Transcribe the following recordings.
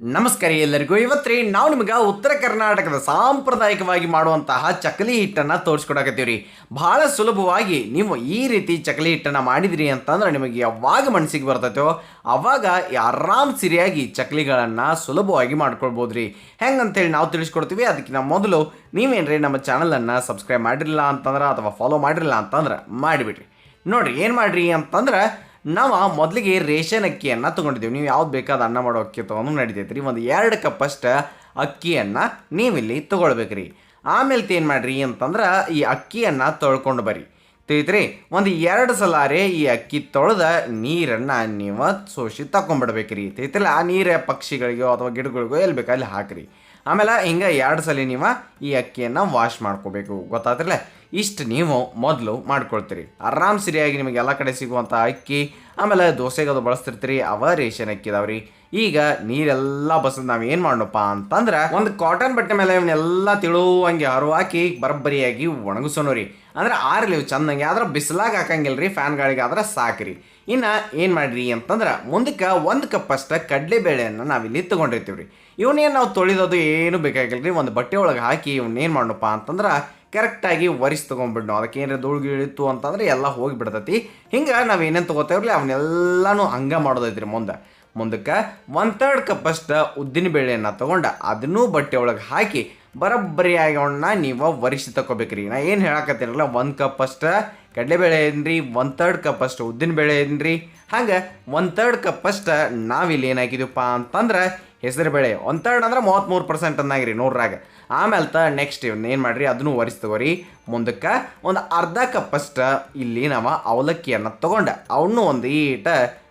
ನಮಸ್ಕಾರ ಎಲ್ಲರಿಗೂ. ಇವತ್ತ್ರಿ ನಾವು ನಿಮಗೆ ಉತ್ತರ ಕರ್ನಾಟಕದ ಸಾಂಪ್ರದಾಯಿಕವಾಗಿ ಮಾಡುವಂತಹ ಚಕಲಿ ಹಿಟ್ಟನ್ನು ತೋರಿಸ್ಕೊಡಕತ್ತೀವಿ ರೀ ಬಹಳ ಸುಲಭವಾಗಿ ನೀವು ಈ ರೀತಿ ಚಕಲಿ ಹಿಟ್ಟನ್ನು ಮಾಡಿದಿರಿ ಅಂತಂದ್ರೆ ನಿಮಗೆ ಯಾವಾಗ ಮನಸ್ಸಿಗೆ ಬರ್ತೈತೋ ಅವಾಗ ಆರಾಮ್ ಸರಿಯಾಗಿ ಚಕಲಿಗಳನ್ನು ಸುಲಭವಾಗಿ ಮಾಡ್ಕೊಳ್ಬೋದು ರೀ ಹೆಂಗಂತೇಳಿ ನಾವು ತಿಳಿಸ್ಕೊಡ್ತೀವಿ. ಅದಕ್ಕಿಂತ ಮೊದಲು ನೀವೇನ್ರಿ ನಮ್ಮ ಚಾನಲನ್ನು ಸಬ್ಸ್ಕ್ರೈಬ್ ಮಾಡಿರಲಿಲ್ಲ ಅಂತಂದ್ರೆ ಅಥವಾ ಫಾಲೋ ಮಾಡಿರಲಿಲ್ಲ ಅಂತಂದ್ರೆ ಮಾಡಿಬಿಡ್ರಿ. ನೋಡಿರಿ, ಏನು ಮಾಡಿರಿ ಅಂತಂದ್ರೆ ನಾವು ಮೊದಲಿಗೆ ರೇಷನ್ ಅಕ್ಕಿಯನ್ನು ತೊಗೊಂಡಿದ್ದೀವಿ. ನೀವು ಯಾವ್ದು ಬೇಕಾದ ಅನ್ನ ಮಾಡೋ ಅಕ್ಕಿ ತೊಗೊಂಡು ನಡಿತೈತೆ ರೀ ಒಂದು ಎರಡು ಕಪ್ ಅಷ್ಟು ಅಕ್ಕಿಯನ್ನು ನೀವಿಲ್ಲಿ ತೊಗೊಳ್ಬೇಕ್ರಿ. ಆಮೇಲೆ ಏನು ಮಾಡಿರಿ ಅಂತಂದ್ರೆ ಈ ಅಕ್ಕಿಯನ್ನು ತೊಳ್ಕೊಂಡು ಬರ್ರಿ. ತಿಳಿತ್ರಿ? ಒಂದು ಎರಡು ಸಲಾರೆ ಈ ಅಕ್ಕಿ ತೊಳೆದ ನೀರನ್ನು ನೀವು ಸೋಸಿ ತಗೊಂಡ್ಬಿಡ್ಬೇಕ್ರಿ. ತಿಳಿತಿಲ್ಲ ಆ ನೀರು ಪಕ್ಷಿಗಳಿಗೋ ಅಥವಾ ಗಿಡಗಳಿಗೋ ಎಲ್ಲಿ ಬೇಕೋ ಅಲ್ಲಿ ಹಾಕ್ರಿ. ಆಮೇಲೆ ಹಿಂಗೆ ಎರಡು ಸಲ ನೀವು ಈ ಅಕ್ಕಿಯನ್ನು ವಾಶ್ ಮಾಡ್ಕೋಬೇಕು. ಗೊತ್ತಾದ್ರಲ್ಲ ಇಷ್ಟು ನೀವು ಮೊದಲು ಮಾಡ್ಕೊಳ್ತೀರಿ. ಆರಾಮ್ ಸರಿಯಾಗಿ ನಿಮಗೆ ಎಲ್ಲ ಕಡೆ ಸಿಗುವಂಥ ಅಕ್ಕಿ, ಆಮೇಲೆ ದೋಸೆಗೆ ಅದು ಬಳಸ್ತಿರ್ತೀರಿ. ಅವ ರೇಷನ್ ಅಕ್ಕಿ ಇದಾವ್ರಿ ಈಗ ನೀರೆಲ್ಲ ಬಸದ್ ನಾವು ಏನು ಮಾಡೋಣಪ್ಪ ಅಂತಂದ್ರೆ ಒಂದು ಕಾಟನ್ ಬಟ್ಟೆ ಮೇಲೆ ಇವನ್ನೆಲ್ಲ ತಿಳುವಂಗೆ ಹರು ಹಾಕಿ ಬರಬ್ಬರಿಯಾಗಿ ಒಣಗಿಸೋಣ ರೀ ಅಂದ್ರೆ ಆರ್ಲಿ ಚಂದಂಗೆ ಆದ್ರೆ ಬಿಸಿಲಾಗ ಹಾಕಂಗಿಲ್ಲ ರೀ ಫ್ಯಾನ್ ಗಾಳಿಗೆ ಆದ್ರೆ ಸಾಕ್ರಿ. ಇನ್ನು ಏನು ಮಾಡಿರಿ ಅಂತಂದ್ರೆ ಮುಂದಕ್ಕೆ ಒಂದು ಕಪ್ ಅಷ್ಟ ಕಡಲೆಬೇಳೆಯನ್ನು ನಾವಿಲ್ಲಿ ತೊಗೊಂಡಿರ್ತೀವಿ ರೀ ಇವನ್ನೇನು ನಾವು ತೊಳಿದೋದು ಏನು ಬೇಕಾಗಿಲ್ಲ ರೀ ಒಂದು ಬಟ್ಟೆ ಒಳಗೆ ಹಾಕಿ ಇವನ್ನೇನು ಮಾಡೋಣಪ್ಪ ಅಂತಂದ್ರೆ ಕರೆಕ್ಟಾಗಿ ಒರಿಸಿ ತೊಗೊಂಡ್ಬಿಡ್ನು ಅದಕ್ಕೆ ಏನಾರ ಧೂಳು ಇಳಿತು ಅಂತಂದ್ರೆ ಎಲ್ಲ ಹೋಗಿಬಿಡ್ತೈತಿ ಹಿಂಗೆ ನಾವು ಏನೇನು ತೊಗೋತೇವ್ರಿ ಅವನ್ನೆಲ್ಲನೂ ಹಂಗೆ ಮಾಡೋದೈತ್ರಿ ಮುಂದೆ. ಮುಂದಕ್ಕೆ ಒನ್ ತರ್ಡ್ ಅಷ್ಟು ಉದ್ದಿನ ಬೇಳೆಯನ್ನು ತೊಗೊಂಡ ಅದನ್ನೂ ಬಟ್ಟೆ ಒಳಗೆ ಹಾಕಿ ಬರೋಬ್ಬರಿಯಾಗಿ ಅವನ್ನ ನೀವು ಒರಿಸಿ ತಗೋಬೇಕ್ರಿ ನಾ ಏನು ಹೇಳಕತ್ತೀರಲ್ಲ ಒಂದು ಕಪ್ ಅಷ್ಟು ಕಡಲೆಬೇಳೆ ಏನ್ರಿ? ಒನ್ ತರ್ಡ್ ಉದ್ದಿನ ಬೇಳೆ ಏನ್ರಿ? ಹಂಗೆ ಒನ್ ತರ್ಡ್ ಕಪ್ ಅಷ್ಟು ನಾವಿಲ್ಲಿ ಹಾಕಿದೀವಪ್ಪ ಅಂತಂದ್ರೆ ಹೆಸರು ಬೇಳೆ. ಒನ್ ತರ್ಡ್ ಅಂದ್ರೆ ಮೂವತ್ತ್ಮೂರು ಪರ್ಸೆಂಟ್ ಅಂದಾಗ್ರಿ ನೂರಾಗ ಆಮೇಲೆ ತ ನೆಕ್ಸ್ಟ್ ಏನು ಮಾಡಿರಿ? ಅದನ್ನು ಒರಿಸಿ ತಗೋರಿ. ಮುಂದಕ್ಕೆ ಒಂದು ಅರ್ಧ ಕಪ್ ಅಷ್ಟು ಇಲ್ಲಿ ನಾವು ಅವಲಕ್ಕಿಯನ್ನು ತೊಗೊಂಡೆ. ಅವನ್ನೂ ಒಂದು ಈಟ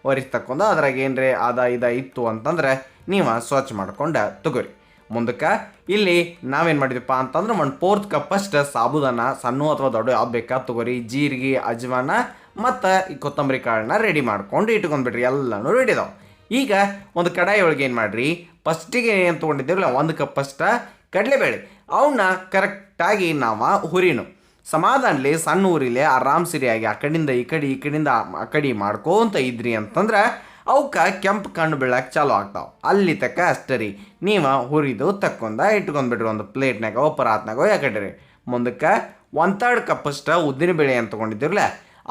ಒರೆಸ್ ತಕೊಂಡು ಅದ್ರಾಗ ಏನ್ರಿ? ಅದ ಇದ ಇತ್ತು ಅಂತಂದ್ರೆ ನೀವು ಸ್ವಚ್ಛ ಮಾಡ್ಕೊಂಡು ತಗೋರಿ. ಮುಂದಕ್ಕೆ ಇಲ್ಲಿ ನಾವೇನು ಮಾಡಿದ್ವಪ್ಪ ಅಂತಂದ್ರೆ ಒಂದು ಫೋರ್ತ್ ಕಪ್ ಅಷ್ಟು ಸಾಬುದಾನ ಸಣ್ಣ ಅಥವಾ ದೊಡ್ಡ ಯಾವ್ದು ಬೇಕಾ ತಗೋರಿ, ಜೀರಿಗೆ, ಅಜ್ವಾನ ಮತ್ತು ಈ ಕೊತ್ತಂಬರಿ ಕಾಳನ್ನ ರೆಡಿ ಮಾಡ್ಕೊಂಡು ಇಟ್ಕೊಂಡ್ಬಿಡ್ರಿ, ಎಲ್ಲನೂ ರೆಡಿ ಅದಾವೆ. ಈಗ ಒಂದು ಕಡಾಯಿ ಒಳಗೆ ಏನು ಮಾಡಿರಿ ಫಸ್ಟಿಗೆ ಏನು ತೊಗೊಂಡಿದ್ದೇವಲ್ಲ, ಒಂದು ಕಪ್ ಅಷ್ಟ ಕಡಲೆಬೇಳೆ. ಅವನ್ನ ಕರೆಕ್ಟಾಗಿ ನಾವು ಹುರಿನು. ಸಮಾಧಾನಲಿ, ಸಣ್ಣ ಊರಿಲೆ ಆರಾಮ್ ಸಿರಿಯಾಗಿ ಆ ಕಡೆಯಿಂದ ಈ ಕಡೆ, ಈ ಕಡೆಯಿಂದ ಆ ಕಡೆ ಮಾಡ್ಕೋತ ಇದ್ರಿ ಅಂತಂದ್ರೆ ಅವಕ್ಕೆ ಕೆಂಪು ಕಣ್ಣು ಬೀಳಕ್ಕೆ ಚಾಲು ಆಗ್ತಾವೆ. ಅಲ್ಲಿ ತಕ್ಕ ಅಷ್ಟೇ ರೀ. ನೀವು ಹುರಿದು ತಕ್ಕೊಂಡ ಇಟ್ಕೊಂಡ್ಬಿಟ್ರಿ ಒಂದು ಪ್ಲೇಟ್ನಾಗ ಪರಾತ್ನಾಗೋ ಯಾಕಡ್ರಿ ಮುಂದಕ್ಕೆ ಒನ್ ತರ್ಡ್ ಕಪ್ ಅಷ್ಟ ಉದ್ದಿನ ಬೇಳೆ ಅಂತ ತೊಗೊಂಡಿದ್ದಿರಲ್ಲ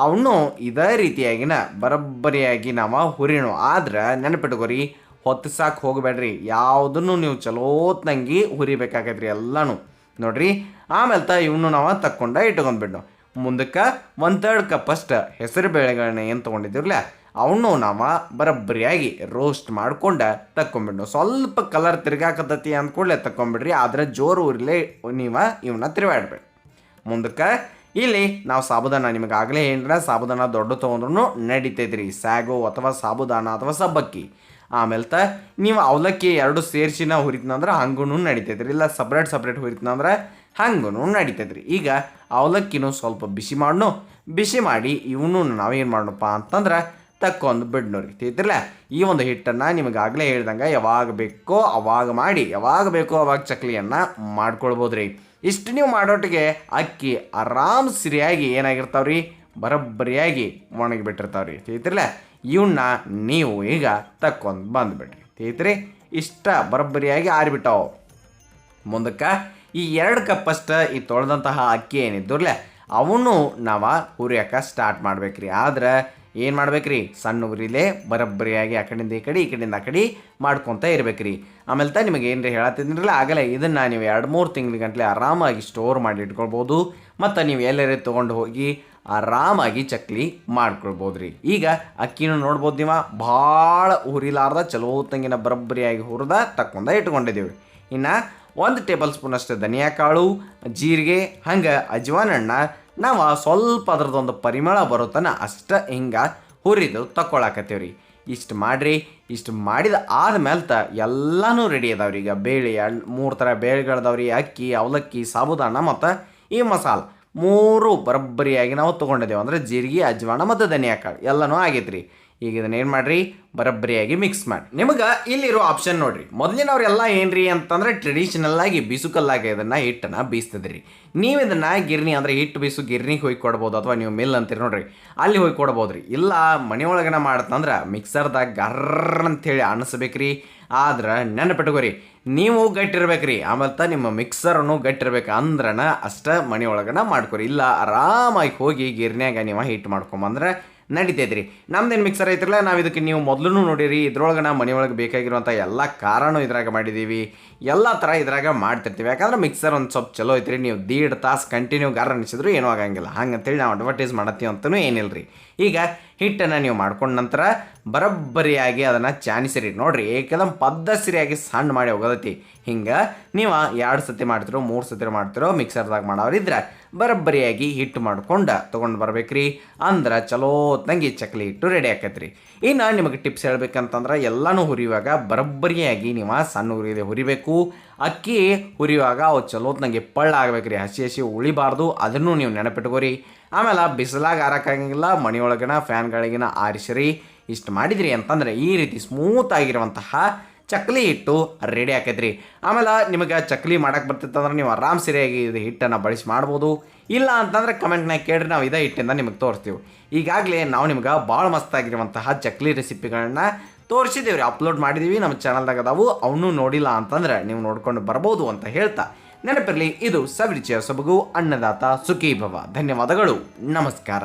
ಅವನು ಇದೇ ರೀತಿಯಾಗಿನ, ಬರೋಬ್ಬರಿಯಾಗಿ ನಾವು ಹುರಿಣು. ಆದ್ರೆ ನೆನಪಿಟ್ಕೋರಿ, ಹೊತ್ತು ಸಾಕು ಹೋಗಬೇಡ್ರಿ ಯಾವುದನ್ನು ನೀವು ಚಲೋತ್ನಂಗಿ ಹುರಿಬೇಕಾಗೈತ್ರಿ ಎಲ್ಲನೂ. ನೋಡ್ರಿ, ಆಮೇಲೆ ತ ಇವನು ನಾವು ತಕ್ಕೊಂಡ ಇಟ್ಕೊಂಡ್ಬಿಟ್ಟು ಮುಂದಕ್ಕೆ ಒಂದು ತರ್ಡ್ ಕಪ್ಪಷ್ಟು ಹೆಸರು ಬೇಳೆಗಳನ್ನ ಏನು ತೊಗೊಂಡಿದ್ದೀರಲ್ಲ ಅವನು ನಾವು ಬರೋಬ್ಬರಿಯಾಗಿ ರೋಸ್ಟ್ ಮಾಡ್ಕೊಂಡು ತಕ್ಕೊಂಬಿಡ್ನು. ಸ್ವಲ್ಪ ಕಲರ್ ತಿರ್ಗಾಕತ್ತತಿ ಅಂದ್ಕೊಳ್ಳೆ ತಕ್ಕೊಂಬಿಡ್ರಿ, ಆದರೆ ಜೋರು ಉರಿಲೇ ನೀವು ಇವನ್ನ ತಿರುವಾಡ್ಬೇಡಿ. ಮುಂದಕ್ಕೆ, ಇಲ್ಲಿ ನಾವು ಸಾಬುದಾನ ನಿಮಗೆ ಆಗಲೇ ಏನ್ರ ಸಾಬುದಾನ ದೊಡ್ಡ ತೊಗೊಂಡ್ರು ನಡೀತೈತ್ರಿ ಸ್ಯಾಗೋ ಅಥವಾ ಸಾಬುದಾನ ಅಥವಾ ಸಬ್ಬಕ್ಕಿ. ಆಮೇಲೆ ತ ನೀವು ಅವಲಕ್ಕಿ ಎರಡು ಸೇರಿಸಿನ ಹುರಿತನಂದ್ರೆ ಹಂಗೂ ನಡಿತೈತ್ರಿ, ಇಲ್ಲ ಸಪ್ರೇಟ್ ಸಪ್ರೇಟ್ ಹುರಿತಂದ್ರೆ ಹಂಗೂ ನಡಿತೈತ್ರಿ. ಈಗ ಅವಲಕ್ಕಿನೂ ಸ್ವಲ್ಪ ಬಿಸಿ ಮಾಡ್ನು, ಬಿಸಿ ಮಾಡಿ ಇವನು ನಾವೇನು ಮಾಡೋಣಪ್ಪ ಅಂತಂದ್ರೆ ತಕ್ಕೊಂಡು ಬಿಡ್ನೋರಿ ರೀ ತಿಳ್ತಿರಲ್ಲ ಈ ಒಂದು ಹಿಟ್ಟನ್ನು ನಿಮಗೆ ಆಗಲೇ ಹೇಳ್ದಂಗೆ ಯಾವಾಗ ಬೇಕೋ ಅವಾಗ ಮಾಡಿ, ಯಾವಾಗ ಬೇಕೋ ಅವಾಗ ಚಕ್ಲಿಯನ್ನು ಮಾಡ್ಕೊಳ್ಬೋದು ರೀ ಇಷ್ಟು ನೀವು ಮಾಡೋಟಿಗೆ ಅಕ್ಕಿ ಆರಾಮ್ ಸಿರಿಯಾಗಿ ಏನಾಗಿರ್ತಾವ್ರಿ? ಬರೋಬ್ಬರಿಯಾಗಿ ಒಣಗಿ ಬಿಟ್ಟಿರ್ತಾವ್ರಿ ತಿಳಿತಿರಲ್ಲ ಇವನ್ನ ನೀವು ಈಗ ತಕ್ಕೊಂಡು ಬಂದುಬಿಡ್ರಿ ತಿಳಿತ್ರಿ ಇಷ್ಟ ಬರೋಬ್ಬರಿಯಾಗಿ ಆರಿಬಿಟ್ಟಾವು. ಮುಂದಕ್ಕೆ ಈ ಎರಡು ಕಪ್ ಅಷ್ಟು ಈ ತೊಳೆದಂತಹ ಅಕ್ಕಿ ಏನಿದ್ದುರ್ಲೆ ಅವನು ನಾವು ಹುರಿಯೋಕೆ ಸ್ಟಾರ್ಟ್ ಮಾಡ್ಬೇಕ್ರಿ. ಆದ್ರೆ ಏನು ಮಾಡ್ಬೇಕ್ರಿ? ಸಣ್ಣ ಉರಿಲೇ ಬರಬ್ಬರಿಯಾಗಿ ಆ ಕಡೆಯಿಂದ ಈ ಕಡೆ, ಈ ಕಡೆಯಿಂದ ಆ ಕಡೆ ಮಾಡ್ಕೊತ ಇರ್ಬೇಕ್ರಿ. ಆಮೇಲೆ ತ ನಿಮಗೆ ಏನ್ರಿ ಹೇಳತ್ತಿದ್ರಲ್ಲ ಆಗಲೇ ಇದನ್ನು ನೀವು ಎರಡು ಮೂರು ತಿಂಗಳ ಗಂಟಲೆ ಆರಾಮಾಗಿ ಸ್ಟೋರ್ ಮಾಡಿ ಇಟ್ಕೊಳ್ಬೋದು. ಮತ್ತು ನೀವು ಎಲ್ಲರೇ ತೊಗೊಂಡು ಹೋಗಿ ಆರಾಮಾಗಿ ಚಕ್ಲಿ ಮಾಡ್ಕೊಳ್ಬೋದು ರೀ ಈಗ ಅಕ್ಕಿನೂ ನೋಡ್ಬೋದು ನೀವು, ಭಾಳ ಹುರಿಲಾರ್ದ ಚಲೋ ತಂಗಿನ ಬರಬ್ಬರಿಯಾಗಿ ಹುರಿದ ತಕ್ಕೊಂಡ ಇಟ್ಕೊಂಡಿದ್ದೀವಿ ಇನ್ನು ಒಂದು ಟೇಬಲ್ ಸ್ಪೂನ್ ಅಷ್ಟು ಧನಿಯಾ ಕಾಳು, ಜೀರಿಗೆ, ಹಂಗೆ ಅಜ್ವಾನಣ್ಣ ನಾವು ಸ್ವಲ್ಪ ಅದ್ರದ್ದೊಂದು ಪರಿಮಳ ಬರುತ್ತಾನ ಅಷ್ಟ ಹಿಂಗೆ ಹುರಿದು ತಕ್ಕೊಳಕತ್ತೀವಿ ರೀ ಇಷ್ಟು ಮಾಡಿರಿ, ಇಷ್ಟು ಮಾಡಿದ ಆದ್ಮೇಲೆ ತ ಎಲ್ಲನೂ ರೆಡಿ ಅದಾವ್ರಿ. ಈಗ ಬೇಳೆ ಮೂರು ಥರ ಬೇಳೆಗಳದಾವ್ರಿ, ಅಕ್ಕಿ, ಅವಲಕ್ಕಿ ಸಾಬುದಾನ ಮತ್ತು ಈ ಮಸಾಲ. ಮೂರು ಬರಬ್ಬರಿಯಾಗಿ ನಾವು ತೊಗೊಂಡಿದ್ದೇವೆ ಅಂದರೆ ಜೀರಿಗೆ, ಅಜ್ವಾನ ಮತ್ತು ಧನಿಯಾ ಕಾಳು ಎಲ್ಲನೂ ಆಗೈತ್ರಿ. ಈಗ ಇದನ್ನ ಏನು ಮಾಡ್ರಿ? ಬರೋಬ್ಬರಿಯಾಗಿ ಮಿಕ್ಸ್ ಮಾಡಿ. ನಿಮಗೆ ಇಲ್ಲಿರೋ ಆಪ್ಷನ್ ನೋಡ್ರಿ. ಮೊದಲಿನವ್ರೆಲ್ಲ ಏನ್ರಿ ಅಂತಂದ್ರೆ ಟ್ರೆಡಿಷನಲ್ ಆಗಿ ಬಿಸುಕಲ್ಲಾಗಿ ಇದನ್ನ ಹಿಟ್ಟನ್ನ ಬೀಸ್ತಿದ್ರಿ. ನೀವು ಇದನ್ನ ಗಿರ್ನಿ ಅಂದ್ರೆ ಹಿಟ್ಟು ಬೀಸು ಗಿರ್ನಿಗೆ ಹೋಗಿ ಕೊಡ್ಬೋದು ಅಥವಾ ನೀವು ಮಿಲ್ ಅಂತೀರಿ ನೋಡ್ರಿ. ಅಲ್ಲಿ ಹೋಗಿ ಕೊಡ್ಬೋದು ರೀ ಇಲ್ಲ ಮನೆಯೊಳಗನ ಮಾಡತ್ತಂದ್ರೆ ಮಿಕ್ಸರ್ದಾಗ ಗರ್ರ ಅಂತೇಳಿ ಅನಿಸ್ಬೇಕ್ರಿ ಆದ್ರೆ ನೆನಪಿಟ್ಕೋರಿ ನೀವು ಗಟ್ಟಿರ್ಬೇಕ್ರಿ. ಆಮೇಲೆ ನಿಮ್ಮ ಮಿಕ್ಸರನ್ನು ಗಟ್ಟಿರ್ಬೇಕು ಅಂದ್ರನ ಅಷ್ಟ ಮನೆಯೊಳಗನ ಮಾಡ್ಕೊರಿ. ಇಲ್ಲ ಆರಾಮಾಗಿ ಹೋಗಿ ಗಿರ್ನ್ಯಾಗ ನೀವು ಹಿಟ್ಟು ಮಾಡ್ಕೊಂಬಂದ್ರೆ ನಡಿತೈತ್ರಿ. ನಮ್ದೇನು ಮಿಕ್ಸರ್ ಐತ್ರಲ್ಲ, ನಾವು ಇದಕ್ಕೆ ನೀವು ಮೊದಲು ನೋಡಿರಿ, ಇದ್ರೊಳಗೆ ನಾವು ಮನೆಯೊಳಗೆ ಬೇಕಾಗಿರುವಂಥ ಎಲ್ಲ ಕಾರಣೂ ಇದ್ರಾಗ ಮಾಡಿದ್ದೀವಿ ಎಲ್ಲ ಥರ ಇದ್ರಾಗ ಮಾಡ್ತಿರ್ತೀವಿ. ಯಾಕಂದ್ರೆ ಮಿಕ್ಸರ್ ಒಂದು ಸ್ವಲ್ಪ ಚಲೋ ಐತ್ರಿ, ನೀವು ದೀಡ್ ತಾಸು ಕಂಟಿನ್ಯೂ ಗಾರ ಅನಿಸಿದ್ರು ಏನೂ ಆಗಂಗಿಲ್ಲ. ಹಂಗಂತೇಳಿ ನಾವು ಅಡ್ವರ್ಟೈಸ್ ಮಾಡತ್ತೀವಿ ಅಂತಲೂ ಏನಿಲ್ಲ ರೀ ಈಗ ಹಿಟ್ಟನ್ನು ನೀವು ಮಾಡ್ಕೊಂಡ ನಂತರ ಬರಬ್ಬರಿಯಾಗಿ ಅದನ್ನು ಚಾನಿಸಿರಿ. ನೋಡಿರಿ, ಏಕದಮ್ ಪದ್ಧತಿಯಾಗಿ ಸಣ್ಣ ಮಾಡಿ ಹೋಗೋದೈತಿ. ಹಿಂಗೆ ನೀವು ಎರಡು ಸತಿ ಮಾಡ್ತಿರೋ, ಮೂರು ಸತಿ ಮಾಡ್ತಿರೋ ಮಿಕ್ಸರ್ದಾಗ ಮಾಡೋರಿದ್ರೆ ಬರೋಬ್ಬರಿಯಾಗಿ ಹಿಟ್ಟು ಮಾಡ್ಕೊಂಡು. ತೊಗೊಂಡು ಬರ್ಬೇಕ್ರಿ. ಅಂದ್ರೆ ಚಲೋ ತಂಗಿ ಚಕ್ಲಿ ಹಿಟ್ಟು ರೆಡಿ ಆಕೈತ್ರಿ. ಇನ್ನು ನಿಮಗೆ ಟಿಪ್ಸ್ ಹೇಳ್ಬೇಕಂತಂದ್ರೆ ಎಲ್ಲನೂ ಹುರಿಯುವಾಗ ಬರೋಬ್ಬರಿಯಾಗಿ ನೀವು ಸಣ್ಣ ಹುರಿದೇ ಹುರಿಬೇಕು. ಅಕ್ಕಿ ಹುರಿಯುವಾಗ ಅವು ಚಲೋತ್ನಂಗೆ ಪಳ್ಳ ಆಗ್ಬೇಕ್ರಿ. ಹಸಿ ಹಸಿ ಉಳಿಬಾರ್ದು. ಅದನ್ನು ನೀವು ನೆನಪಿಟ್ಕೋರಿ. ಆಮೇಲೆ ಬಿಸಿಲಾಗ ಆರಕ್ಕಾಗಂಗಿಲ್ಲ. ಮನೆಯೊಳಗಿನ ಫ್ಯಾನ್ಗಳಿಗಿನ ಆರಿಸಿರಿ. ಇಷ್ಟು ಮಾಡಿದ್ರಿ ಅಂತಂದ್ರೆ ಈ ರೀತಿ ಸ್ಮೂತ್ ಆಗಿರುವಂತಹ ಚಕ್ಲಿ ಹಿಟ್ಟು ರೆಡಿ ಆಕೈತ್ರಿ ಆಮೇಲೆ ನಿಮಗೆ ಚಕ್ಲಿ ಮಾಡಕ್ಕೆ ಬರ್ತಿತ್ತಂದ್ರೆ ನೀವು ಆರಾಮ್ ಸರಿಯಾಗಿ ಇದು ಹಿಟ್ಟನ್ನು ಬಳಸಿ ಮಾಡ್ಬೋದು. ಇಲ್ಲ ಅಂತಂದ್ರೆ ಕಮೆಂಟ್ನಾಗ ಕೇಳ್ರಿ, ನಾವು ಇದೇ ಹಿಟ್ಟಿಂದ ನಿಮಗೆ ತೋರಿಸ್ತೀವಿ. ಈಗಾಗಲೇ ನಾವು ನಿಮ್ಗೆ ಭಾಳ ಮಸ್ತಾಗಿರುವಂತಹ ಚಕ್ಲಿ ರೆಸಿಪಿಗಳನ್ನ ತೋರಿಸಿದ್ದೀವಿ ರೀ ಅಪ್ಲೋಡ್ ಮಾಡಿದ್ದೀವಿ ನಮ್ಮ ಚಾನಲ್ದಾಗ ಅದಾವು, ಅವನು ನೋಡಿಲ್ಲ ಅಂತಂದ್ರೆ ನೀವು ನೋಡ್ಕೊಂಡು ಬರ್ಬೋದು ಅಂತ ಹೇಳ್ತಾ. ನೆನಪಿರಲಿ, ಇದು ಸವಿರುಚಿಯ ಸೊಬಗು, ಅನ್ನದಾತ ಸುಖೀಭವ. ಧನ್ಯವಾದಗಳು. ನಮಸ್ಕಾರ.